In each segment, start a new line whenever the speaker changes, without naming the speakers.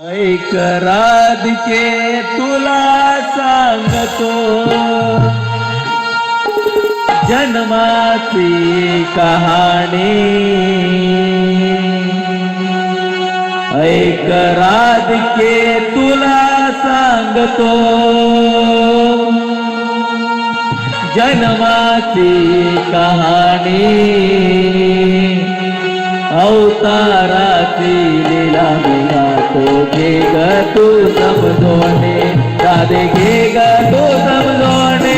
ऐक राधिके तुला सांगतो. जन्माची कहाणी. ऐक राधिके तुला सांगतो. जन्माची कहाणी. अवताराची लिला मिळा घे ग तू समजोने राधे घे ग तू समजोने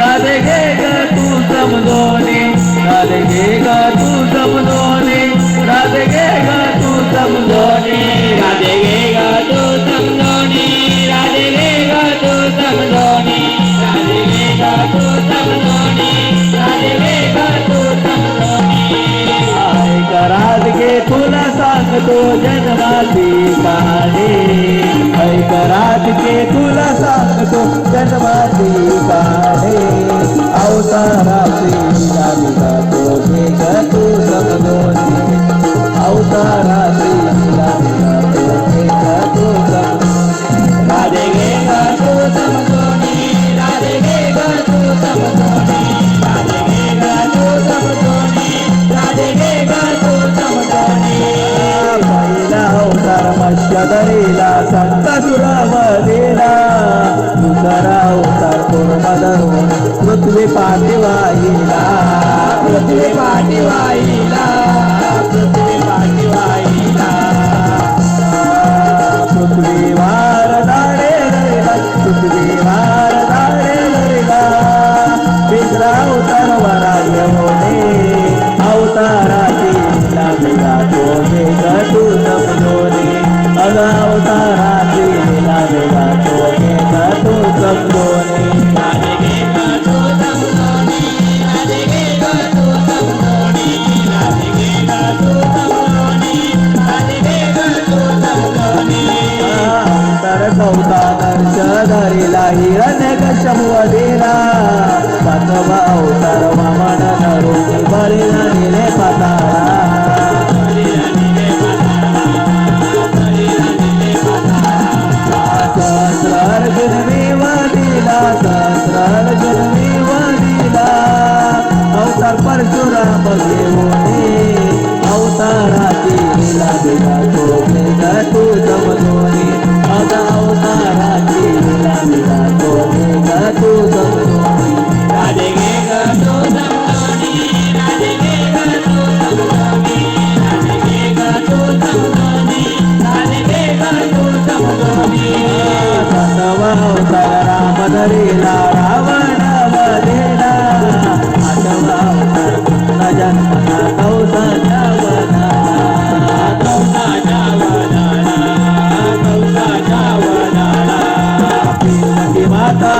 राधे घे ग तू समजोने राधे घे ग तू समजोने राधे घे ग तू समजोने राधे घे ग तू समजोने राधे घे ग तू समजोने राधे घे ग तू समजोने राधे घे ग तू समजोने ऐक घे तुला सांगतो जन्माची के तुला सांगतो जन्माची काढे. अवताराची हे तू समजो अवताराची नामी गातो हे राधे गे गातो समजो राधे गे गातो समजो दिला संत तुला दिला तुकारा उतार कोरमधरून पृथ्वी पाठी पृथ्वी पाठी वाहिला पृथ्वी पाठी वाहिला पृथ्वी वार अवताराची लागला तो गावताराची विना विना तो घेता तू समजोनी तर चौथा दर्श धरिला हिरण्यक शंभ दिला पाचवा सासराल जन्मी वारीला अवतार परशुराम घेऊन अवतारा দাদা